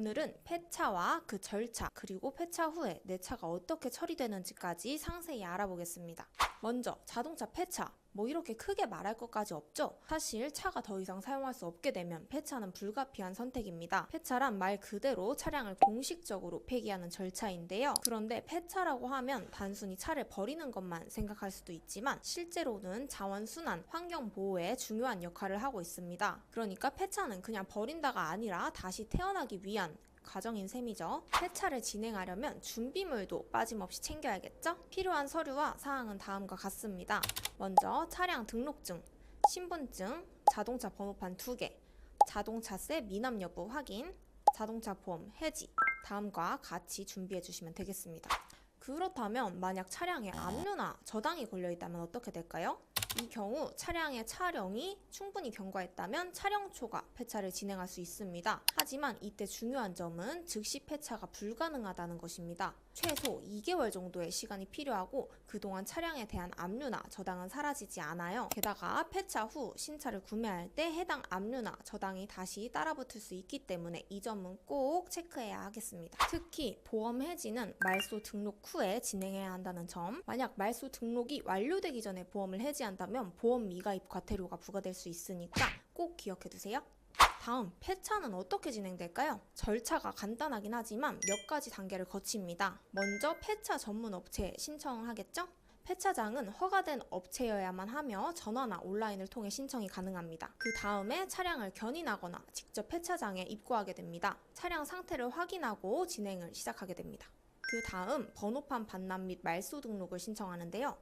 오늘은 폐차와 그 절차, 그리고 폐차 후에 내 차가 어떻게 처리되는지까지 상세히 알아보겠습니다. 먼저 자동차 폐차. 뭐 이렇게 크게 말할 것까지 없죠? 사실 차가 더 이상 사용할 수 없게 되면 폐차는 불가피한 선택입니다. 폐차란 말 그대로 차량을 공식적으로 폐기하는 절차인데요. 그런데 폐차라고 하면 단순히 차를 버리는 것만 생각할 수도 있지만 실제로는 자원순환, 환경보호에 중요한 역할을 하고 있습니다. 그러니까 폐차는 그냥 버린다가 아니라 다시 태어나기 위한 과정인 셈이죠. 폐차를 진행하려면 준비물도 빠짐없이 챙겨야겠죠? 필요한 서류와 사항은 다음과 같습니다. 먼저 차량 등록증, 신분증, 자동차 번호판 2개, 자동차세 미납 여부 확인, 자동차 보험 해지, 다음과 같이 준비해 주시면 되겠습니다. 그렇다면 만약 차량에 압류나 저당이 걸려 있다면 어떻게 될까요? 이 경우 차량의 차량이 충분히 경과했다면 차량초가 폐차를 진행할 수 있습니다. 하지만 이때 중요한 점은 즉시 폐차가 불가능하다는 것입니다. 최소 2개월 정도의 시간이 필요하고 그동안 차량에 대한 압류나 저당은 사라지지 않아요. 게다가 폐차 후 신차를 구매할 때 해당 압류나 저당이 다시 따라붙을 수 있기 때문에 이 점은 꼭 체크해야 하겠습니다. 특히 보험 해지는 말소 등록 후에 진행해야 한다는 점. 만약 말소 등록이 완료되기 전에 보험을 해지한다 면 보험 미가입 과태료가 부과될 수 있으니까 꼭 기억해 두세요. 다음 폐차는 어떻게 진행될까요? 절차가 간단하긴 하지만 몇 가지 단계를 거칩니다. 먼저 폐차 전문 업체에 신청하겠죠? 폐차장은 허가된 업체여야만 하며 전화나 온라인을 통해 신청이 가능합니다. 그 다음에 차량을 견인하거나 직접 폐차장에 입고하게 됩니다. 차량 상태를 확인하고 진행을 시작하게 됩니다. 그 다음 번호판 반납 및 말소 등록을 신청하는데요.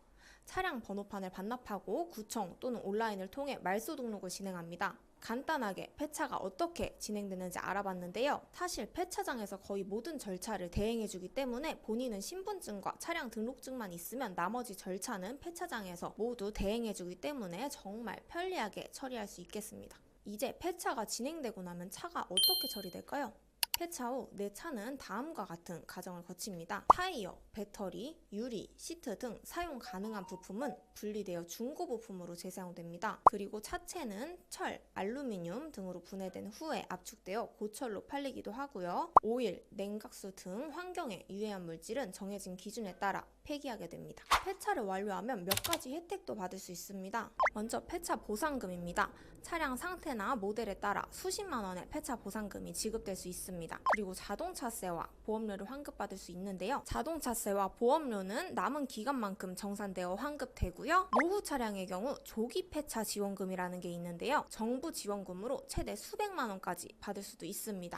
차량 번호판을 반납하고 구청 또는 온라인을 통해 말소 등록을 진행합니다. 간단하게 폐차가 어떻게 진행되는지 알아봤는데요. 사실 폐차장에서 거의 모든 절차를 대행해주기 때문에 본인은 신분증과 차량 등록증만 있으면 나머지 절차는 폐차장에서 모두 대행해주기 때문에 정말 편리하게 처리할 수 있겠습니다. 이제 폐차가 진행되고 나면 차가 어떻게 처리될까요? 폐차 후 내 차는 다음과 같은 과정을 거칩니다. 타이어, 배터리, 유리, 시트 등 사용 가능한 부품은 분리되어 중고 부품으로 재사용됩니다. 그리고 차체는 철, 알루미늄 등으로 분해된 후에 압축되어 고철로 팔리기도 하고요. 오일, 냉각수 등 환경에 유해한 물질은 정해진 기준에 따라 폐기하게 됩니다. 폐차를 완료하면 몇 가지 혜택도 받을 수 있습니다. 먼저 폐차 보상금입니다. 차량 상태나 모델에 따라 수십만 원의 폐차 보상금이 지급될 수 있습니다. 그리고 자동차세와 보험료를 환급받을 수 있는데요. 자동차세와 보험료는 남은 기간만큼 정산되어 환급되고요. 노후 차량의 경우 조기 폐차 지원금이라는 게 있는데요. 정부 지원금으로 최대 수백만 원까지 받을 수도 있습니다.